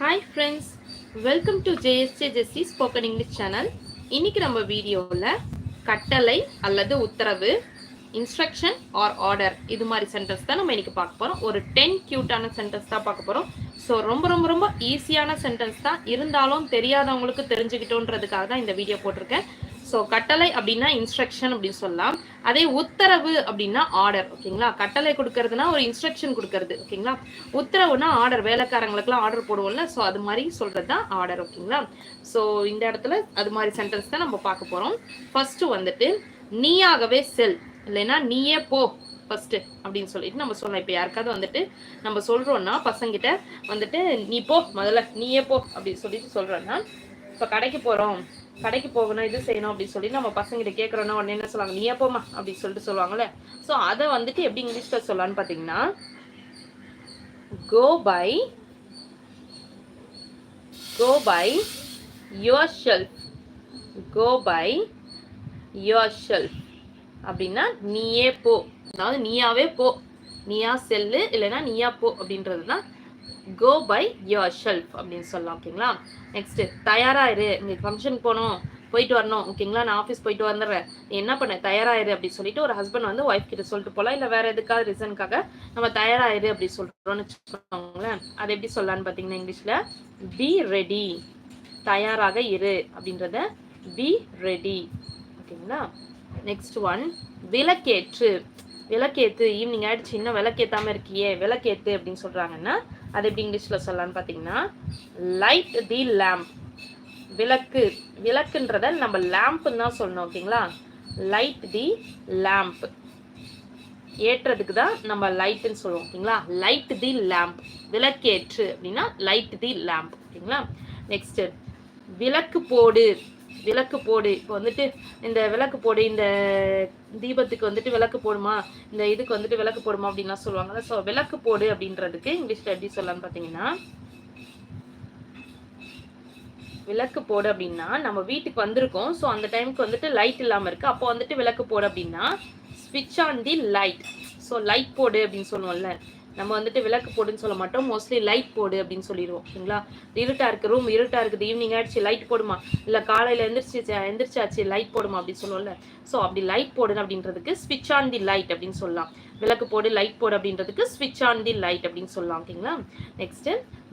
Hi friends welcome to JSJ Jessy spoken English channel இன்னைக்கு நம்ம வீடியோவில் கட்டளை அல்லது உத்தரவு இன்ஸ்ட்ரக்ஷன் ஆர் ஆர்டர் இது மாதிரி சென்டென்ஸ் தான் நம்ம இன்னைக்கு பார்க்க போகிறோம் ஒரு டென் க்யூட்டான சென்டென்ஸ் தான் பார்க்க போகிறோம் ஸோ ரொம்ப ரொம்ப ரொம்ப ஈஸியான சென்டென்ஸ் தான். இருந்தாலும் தெரியாதவங்களுக்கு தெரிஞ்சுக்கிட்டோன்றதுக்காக தான் இந்த வீடியோ போட்டிருக்கேன். ஸோ கட்டளை அப்படின்னா இன்ஸ்ட்ரக்ஷன் அப்படின்னு சொல்லலாம். அதே உத்தரவு அப்படின்னா ஆர்டர் ஓகேங்களா? கட்டளை கொடுக்கறதுனா ஒரு இன்ஸ்ட்ரக்ஷன் கொடுக்கறது ஓகேங்களா? உத்தரவுனா ஆர்டர் வேலைக்காரங்களுக்குலாம் ஆர்டர் போடுவோம்ல ஸோ அது மாதிரி சொல்றது தான் ஆர்டர் ஓகேங்களா? ஸோ இந்த இடத்துல அது மாதிரி சென்டென்ஸ் தான் நம்ம பார்க்க போகிறோம் ஃபர்ஸ்ட் வந்துட்டு நீயாகவே செல் இல்லைன்னா நீயே போ ஃபர்ஸ்ட் அப்படின்னு சொல்லிட்டு நம்ம சொல்லலாம். இப்போ யாருக்காவது வந்துட்டு நம்ம சொல்றோம்னா பசங்கிட்ட வந்துட்டு நீ போ முதல்ல நீயே போ அப்படின்னு சொல்லிட்டு சொல்றோம்னா இப்போ கடைக்கு போகிறோம் கடைக்கு போகணும் இது செய்யணும் அப்படின்னு சொல்லி நம்ம பசங்கிட்ட கேட்குறோன்னா உடனே என்ன சொல்லுவாங்க நீ போமா அப்படின்னு சொல்லிட்டு சொல்லுவாங்கல்ல. ஸோ அதை வந்துட்டு எப்படி இங்கிலீஷில் சொல்லலாம்னு பார்த்தீங்கன்னா go by go by yourself go by yourself அப்படின்னா நீயே போ. அதாவது நீயாவே போ. நீயா செல்லு இல்லைன்னா நீயா போ அப்படின்றது தான் கோ பை யோர் ஷெல்ஃப் அப்படின்னு சொல்லலாம் ஓகேங்களா நெக்ஸ்ட் தயாராயிரு இங்கே ஃபங்க்ஷன் போகணும் போயிட்டு வரணும் ஓகேங்களா நான் ஆஃபீஸ் போயிட்டு வந்துடுறேன். என்ன பண்ண? தயாராயிரு அப்படின்னு சொல்லிட்டு ஒரு ஹஸ்பண்ட் வந்து ஒய்ஃப் கிட்ட சொல்லிட்டு போகலாம். இல்லை வேற எதுக்காவது ரீசனுக்காக நம்ம தயாராயிரு அப்படி சொல்கிறோம்னு வச்சுக்கோங்களேன். அது எப்படி சொல்லலான்னு பார்த்தீங்கன்னா இங்கிலீஷில் பி ரெடி தயாராக இரு அப்படின்றத பி ரெடி ஓகேங்களா நெக்ஸ்ட் ஒன் விளக்கேற்று. விளக்கேற்று ஈவினிங் ஆயிடுச்சு இன்னும் விளக்கேற்றாம இருக்கியே விளக்கேற்று அப்படின்னு சொல்கிறாங்கன்னா அது எப்படி இங்கிலீஷில் சொல்லலாம்னு பார்த்தீங்கன்னா லைட் தி லேம்ப் விளக்கு விளக்குன்றத நம்ம லேம்ப்னு தான் சொல்லணும் ஓகேங்களா? லைட் தி லேம்ப் ஏற்றுறதுக்கு தான் நம்ம லைட்டுன்னு சொல்லுவோம் ஓகேங்களா? லைட் தி லேம்ப் விளக்கேற்று அப்படின்னா லைட் தி லேம்ப் ஓகேங்களா? நெக்ஸ்ட் விளக்கு போடு. விளக்கு போடு. இப்போ வந்துட்டு இந்த விளக்கு போடு இந்த தீபத்துக்கு வந்துட்டு விளக்கு போடுமா? இந்த இதுக்கு வந்துட்டு விளக்கு போடுமா அப்படின்லாம் சொல்லுவாங்கல்ல ஸோ விளக்கு போடு அப்படின்றதுக்கு இங்கிலீஷ்ல எப்படி சொல்லலாம்னு பார்த்தீங்கன்னா விளக்கு போடு அப்படின்னா நம்ம வீட்டுக்கு வந்திருக்கோம். ஸோ அந்த டைமுக்கு வந்துட்டு லைட் இல்லாமல் இருக்கு. அப்போ வந்துட்டு விளக்கு போடு அப்படின்னா ஸ்விட்ச் on the light so light போடு அப்படின்னு சொல்லுவோம்ல. நம்ம வந்துட்டு விளக்கு போடுன்னு சொல்ல மாட்டோம். மோஸ்ட்லி லைட் போடு அப்படின்னு சொல்லிடுவோம். ஓகேங்களா இருட்டா இருக்கு ரூம் இருட்டா இருக்குது. ஈவினிங் ஆயிடுச்சு லைட் போடுமா? இல்லை காலையில் எந்திரிச்சு எந்திரிச்சாச்சு லைட் போடுமா அப்படின்னு சொல்லுவோம்ல. ஸோ அப்படி லைட் போடு அப்படின்றதுக்கு ஸ்விட்ச் ஆன் தி லைட் அப்படின்னு சொல்லலாம். விளக்கு போடு லைட் போடு அப்படின்றதுக்கு ஸ்விட்ச் ஆன் தி லைட் அப்படின்னு சொல்லலாம் ஓகேங்களா? நெக்ஸ்ட்டு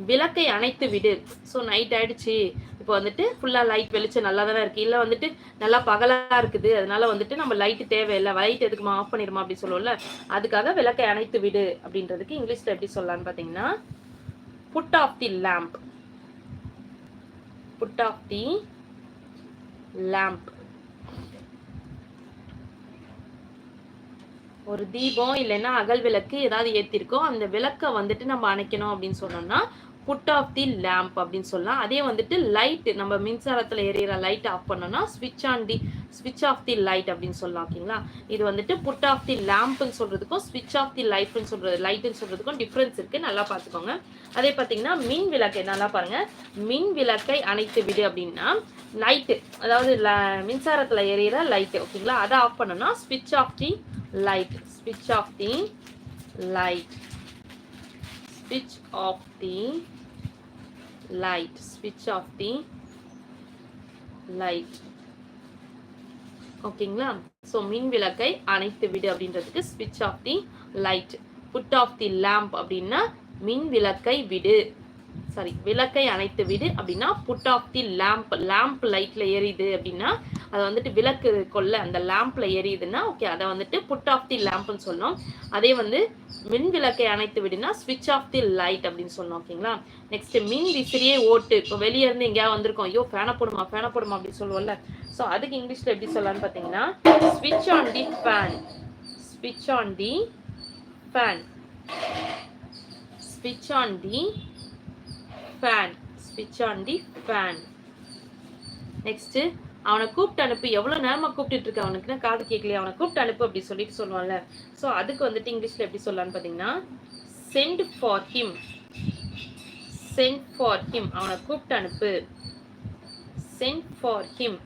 விளக்கை அணைத்து விடு. ஸோ நைட் ஆயிடுச்சு. இப்போ வந்துட்டு ஃபுல்லாக லைட் வெளிச்சம் நல்லா தானே இருக்குது இல்லை வந்துட்டு நல்லா பகலாக இருக்குது. அதனால வந்துட்டு நம்ம லைட்டு தேவையில்லை. லைட் எதுக்குமா? ஆஃப் பண்ணிடுமா அப்படி சொல்லுவோம்ல. அதுக்காக விளக்கை அணைத்து விடு அப்படின்றதுக்கு இங்கிலீஷில் எப்படி சொல்லலாம்னு பார்த்தீங்கன்னா put off the lamp put off the lamp ஒரு தீபம் இல்லைன்னா அகல் விளக்கு ஏதாவது ஏற்றிருக்கோ அந்த விளக்கை வந்துட்டு நம்ம அணைக்கணும் அப்படின்னு சொன்னோம்னா புட் ஆஃப் தி லேம்ப் அப்படின்னு சொல்லலாம். அதே வந்துட்டு லைட் நம்ம மின்சாரத்தில் எரியற லைட் ஆஃப் பண்ணோம்னா ஸ்விட்ச் ஆன் தி ஸ்விட்ச் ஆஃப் தி லைட் அப்படின்னு சொல்லலாம் ஓகேங்களா? இது வந்துட்டு புட் ஆஃப் தி லேம்ப்னு சொல்றதுக்கும் ஸ்விட்ச் ஆஃப் தி லைட்னு சொல்றது லைட்டுன்னு சொல்றதுக்கும் டிஃப்ரென்ஸ் இருக்கு. நல்லா பார்த்துக்கோங்க. அதே பார்த்தீங்கன்னா மின் விளக்கை நல்லா பாருங்க. மின் விளக்கை அணைத்து விடு அப்படின்னா லைட்டு அதாவது ல- மின்சாரத்துல எரியற லைட்டு ஓகேங்களா? அதை ஆஃப் பண்ணோம்னா ஸ்விட்ச் ஆஃப் தி லைட் ஸ்விட்ச் ஆஃப் தி லைட் ஸ்விட்ச் off the light. Switch off the light. ஓகேங்களா ஸோ மின் விளக்கை அணைத்து விடு அப்படின்றதுக்கு ஸ்விட்ச் off the light put off the lamp அப்படின்னா மின் விளக்கை விடு. சாரி விளக்கை அணைத்து விடு அப்படின்னா put off the lamp lamp லைட்ல எரியுது அப்படின்னா அது வந்துட்டு விளக்கு கொள்ள அந்த லேம்ப்ல எரியுதுன்னா ஓகே அதை வந்துட்டு புட் ஆஃப் தி லேம்ப்னு சொல்லணும் அதே வந்து மின் விளக்கை அணைத்து விடுனா ஸ்விட்ச் ஆஃப் தி லைட் அப்படின்னு சொல்லணும் ஓகேங்களா நெக்ஸ்ட் மின் விசிறியே ஓட்டு. இப்போ வெளியே இருந்து எங்கேயாவது வந்திருக்கோம். ஐயோ ஃபேனை போடுமா ஃபேனை போடுமா அப்படின்னு சொல்லுவோம்ல. ஸோ அதுக்கு இங்கிலீஷ்ல எப்படி சொல்லலாம்னு பார்த்தீங்கன்னா ஸ்விட்ச் ஆன் தி ஃபேன் ஸ்விட்ச் ஆன் தி ஃபேன் ஸ்விட்ச் ஆன் தி ஃபேன் ஸ்விட்ச் ஆன் தி ஃபேன் நெக்ஸ்ட்டு அவனை கூப்பிட்டு அனுப்பு. எவ்வளோ நேரமாக கூப்பிட்டுட்டு இருக்க அவனுக்குன்னா காது கேட்கலையே. அவனை கூப்பிட்டு அனுப்பு அப்படி சொல்லிட்டு சொல்லுவான்ல. ஸோ அதுக்கு வந்துட்டு இங்கிலீஷில் எப்படி சொல்லலான்னு பார்த்தீங்கன்னா send for him send for him அவனை கூப்பிட்டு அனுப்பு. சென்ட் ஃபார் ஹிம்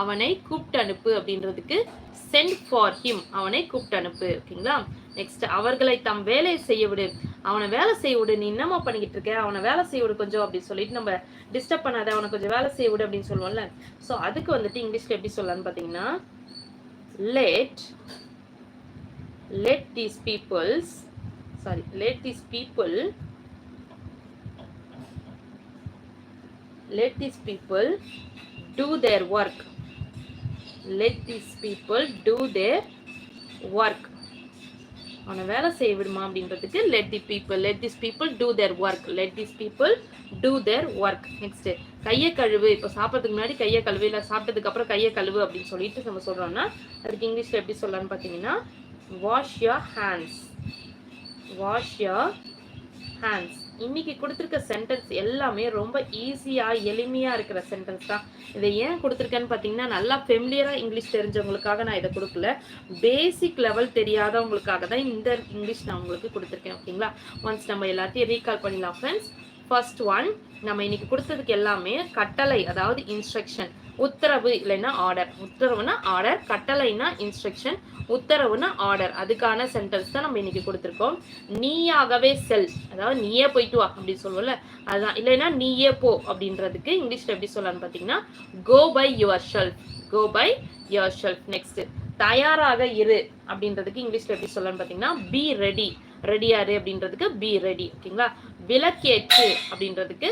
அவனை கூப்பிட்டு அனுப்பு அப்படின்றதுக்கு சென்ட் ஃபார் ஹிம் அவனை கூப்பிட்டு அனுப்பு. ஓகேங்களா? நெக்ஸ்ட் அவர்களை தம் வேலையை செய்ய விடு. அவனை வேலை செய்ய விடு. நீ என்னம்மா பண்ணிக்கிட்டு இருக்க? அவனை வேலை செய்ய விடு கொஞ்சம் அப்படின்னு சொல்லிட்டு நம்ம டிஸ்டர்ப் பண்ணாத அவனை கொஞ்சம் வேலை செய்ய விடு அப்படின்னு சொல்லுவோம்ல. ஸோ அதுக்கு வந்துட்டு இங்கிலீஷ்ல எப்படி சொல்லலாம்னு பார்த்தீங்கன்னா late let these peoples sorry late these people let these people do their work. Let these people do their work. அவனை வேலை செய்ய விடுமா அப்படின்றதுக்கு let the people let this people do their work let this people do their work next கையை கழுவு. இப்போ சாப்பிட்றதுக்கு முன்னாடி கையை கழுவு. இல்லை சாப்பிட்டதுக்கு அப்புறம் கையை கழுவு அப்படின்னு சொல்லிட்டு நம்ம சொல்கிறோன்னா அதுக்கு இங்கிலீஷில் எப்படி சொல்லலாம்னு பார்த்தீங்கன்னா wash your hands wash your hands இன்னைக்கு கொடுத்துருக்க சென்டென்ஸ் எல்லாமே ரொம்ப ஈஸியாக எளிமையாக இருக்கிற சென்டென்ஸ் தான். இதை ஏன் கொடுத்துருக்கேன்னு பார்த்தீங்கன்னா நல்லா ஃபெமிலியராக இங்கிலீஷ் தெரிஞ்சவங்களுக்காக நான் இதை கொடுக்கல. பேசிக் லெவல் தெரியாதவங்களுக்காக தான் இந்த இங்கிலீஷ் நான் உங்களுக்கு கொடுத்துருக்கேன் ஓகேங்களா ஒன்ஸ் நம்ம எல்லாத்தையும் ரீகால் பண்ணிடலாம் ஃப்ரெண்ட்ஸ் ஃபர்ஸ்ட் ஒன் நம்ம இன்னைக்கு கொடுத்ததுக்கு எல்லாமே கட்டளை அதாவது இன்ஸ்ட்ரக்ஷன் உத்தரவு இல்லைன்னா ஆர்டர் உத்தரவுனா ஆர்டர் கட்டளைனா இன்ஸ்ட்ரக்ஷன் உத்தரவுனா ஆர்டர் அதுக்கான சென்டென்ஸ் தான் நம்ம இன்னைக்கு கொடுத்துருக்கோம். நீயாகவே செல். அதாவது நீயே போயிட்டு வா அப்படின்னு சொல்லுவோம்ல அதுதான். இல்லைன்னா நீயே போ அப்படின்றதுக்கு இங்கிலீஷ்ல எப்படி சொல்லலாம்னு பார்த்தீங்கன்னா go by yourself go by yourself next தயாராக இரு அப்படின்றதுக்கு இங்கிலீஷ்ல எப்படி சொல்லலாம்னு பார்த்தீங்கன்னா பி ரெடி ரெடியாரு அப்படின்றதுக்கு பி ரெடி ஓகேங்களா? விளக்கேற்று அப்படின்றதுக்கு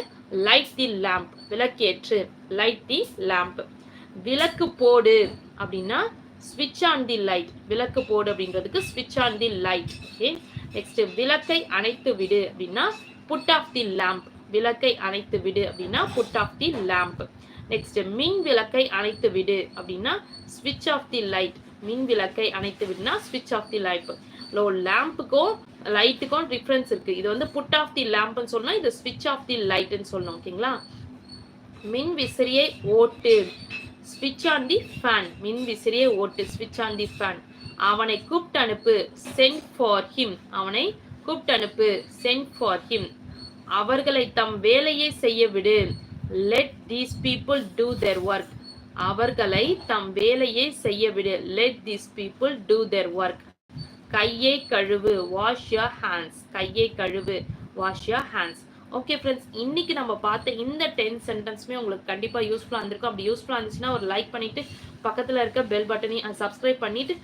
லைட் தி லேம்ப் விளக்கேற்று லைட் தி லேம்ப் விளக்கு போடு அப்படின்னா ஸ்விட்ச் ஆன் தி லைட் விளக்கு போடு அப்படின்றதுக்கு ஸ்விட்ச் on the light okay next விளக்கை அணைத்து விடு அப்படின்னா புட் ஆஃப் தி லேம்ப் விளக்கை அணைத்து விடு அப்படின்னா put off the lamp next மின் விளக்கை அணைத்து விடு அப்படின்னா ஸ்விட்ச் ஆஃப் தி லைட் மின் விளக்கை அணைத்து விடுனா ஸ்விட்ச் ஆஃப் தி லைட் லோ லேம்புக்கும் லைட்டுக்கும் டிஃப்ரென்ஸ் இருக்கு. இது வந்து புட் ஆஃப் தி லேம்ப்னு சொல்லணும். இது ஸ்விட்ச் ஆஃப் தி லைட்னு சொல்லணும் ஓகேங்களா மின் விசிறியை ஓட்டு. ஸ்விட்ச் ஆன் தி ஃபேன் மின் விசிறியை ஓட்டு. ஸ்விட்ச் ஆன் தி ஃபேன் அவனை கூப்பிட்டு அனுப்பு. சென்ட் ஃபார் ஹிம் அவனை கூப்பிட்டு அனுப்பு. சென்ட் ஃபார் ஹிம் அவர்களை தம் வேலையை செய்ய விடு. Let these people do their work அவர்களை தம் வேலையை செய்ய விடு. Let these people do their work கையை கழுவு. வாஷ் யர் ஹேண்ட்ஸ் கையை கழுவு. Wash your hands okay friends இன்னைக்கு நம்ம பார்த்த இந்த டென் சென்டென்ஸுமே உங்களுக்கு கண்டிப்பாக யூஸ்ஃபுல்லாக இருந்திருக்கும். அப்படி யூஸ்ஃபுல்லாக இருந்துச்சுன்னா ஒரு லைக் பண்ணிட்டு பக்கத்தில் இருக்க பெல் பட்டனையும் சப்ஸ்கிரைப் பண்ணிட்டு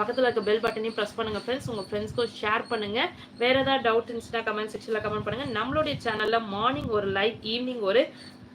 பக்கத்தில் இருக்க பெல் பட்டனையும் ப்ரெஸ் பண்ணுங்கள் ஃப்ரெண்ட்ஸ் உங்கள் ஃப்ரெண்ட்ஸ்க்கும் ஷேர் பண்ணுங்கள் வேறு ஏதாவது டவுட் இருந்துச்சுன்னா கமெண்ட் செக்ஷனில் கமெண்ட் பண்ணுங்கள் நம்மளுடைய சேனலில் மார்னிங் ஒரு லைக் ஈவினிங் ஒரு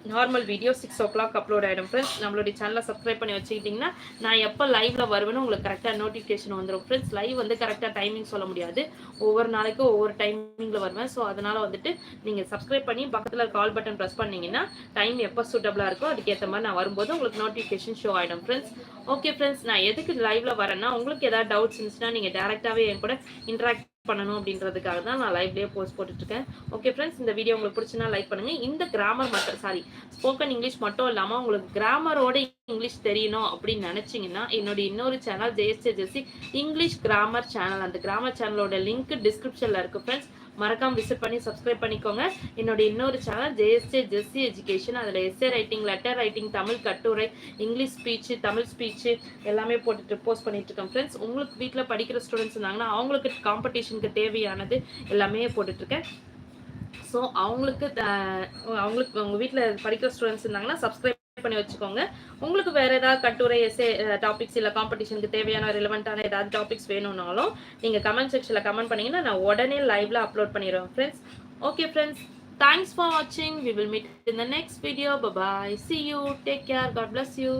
normal video six o'clock upload ஆகிடும் ஃப்ரெண்ட்ஸ் நம்மளுடைய சேனலை சப்ஸ்கிரைப் பண்ணி வச்சுக்கிட்டிங்கன்னா நான் எப்போ லைவ்ல வருவேன்னு உங்களுக்கு கரெக்டாக நோட்டிஃபிகேஷன் வந்துடும் ஃப்ரெண்ட்ஸ் லைவ் வந்து கரெக்டாக டைமிங் சொல்ல முடியாது. ஒவ்வொரு நாளைக்கும் ஒவ்வொரு டைமிங்கில் வருவேன். ஸோ அதனால் வந்துட்டு நீங்கள் சப்ஸ்கிரைப் பண்ணி பக்கத்தில் கால் பட்டன் ப்ரெஸ் பண்ணிங்கன்னா டைம் எப்போ சூட்டபிளாக இருக்கோ அதுக்கேற்ற மாதிரி நான் வரும்போது உங்களுக்கு நோட்டிஃபிகேஷன் ஷோ ஆகிடும் ஃப்ரெண்ட்ஸ் ஓகே ஃப்ரெண்ட்ஸ் நான் எதுக்கு லைவ்ல வரேன்னா உங்களுக்கு ஏதாவது டவுட்ஸ் இருந்துச்சுன்னா நீங்கள் டேரெக்டாகவே என் கூட இன்ட்ராக்ட் பண்ணணும் அப்படின்றதுக்காக தான் நான் லைவ்லேயே போஸ்ட் போட்டுட்டு இருக்கேன் ஓகே ஃப்ரெண்ட்ஸ் இந்த வீடியோ உங்களுக்கு பிடிச்சுன்னா லைக் பண்ணுங்க. இந்த கிராமர் மட்டும் சாரி ஸ்போக்கன் இங்கிலீஷ் மட்டும் இல்லாமல் உங்களுக்கு கிராமரோட இங்கிலீஷ் தெரியணும் அப்படின்னு நினச்சிங்கன்னா என்னோட இன்னொரு சேனல் ஜெயஸ்டே ஜெசி இங்கிலீஷ் கிராமர் சேனல் அந்த கிராமர் சேனலோட லிங்க் டிஸ்கிரிப்ஷனில் இருக்குது ஃப்ரெண்ட்ஸ் மறக்காம விசிட் பண்ணி சப்ஸ்கிரைப் பண்ணிக்கோங்க. என்னோட இன்னொரு சேனல் ஜேஎஸ்ஏ ஜெஸ்சி எஜுகேஷன் அதில் essay writing letter writing Tamil கட்டுரை இங்கிலீஷ் ஸ்பீச்சு தமிழ் ஸ்பீச்சு எல்லாமே போட்டுட்டு போஸ்ட் பண்ணிட்டு இருக்கேன். ஃப்ரெண்ட்ஸ் உங்களுக்கு வீட்டில் படிக்கிற ஸ்டூடெண்ட்ஸ் இருந்தாங்கன்னா அவங்களுக்கு காம்படிஷனுக்கு தேவையானது எல்லாமே போட்டுட்ருக்கேன் ஸோ அவங்களுக்கு அவங்களுக்கு உங்கள் வீட்டில் படிக்கிற ஸ்டூடெண்ட்ஸ் இருந்தாங்கன்னா சப்ஸ்கிரைப் பண்ணி வச்சுக்கோங்க. உங்களுக்கு வேறு ஏதாவது கட்டுரை எஸ்ஏ டாபிக்ஸ் இல்லை காம்படிஷனுக்கு தேவையான ரிலவெண்ட்டான ஏதாவது டாபிக்ஸ் வேணும்னாலும் நீங்கள் கமெண்ட் செக்ஷனில் கமெண்ட் பண்ணீங்கன்னா நான் உடனே லைவ்ல அப்லோட் பண்ணிடுவேன் friends okay friends thanks for வாட்சிங் we will meet in the next video bye bye see you take care God bless you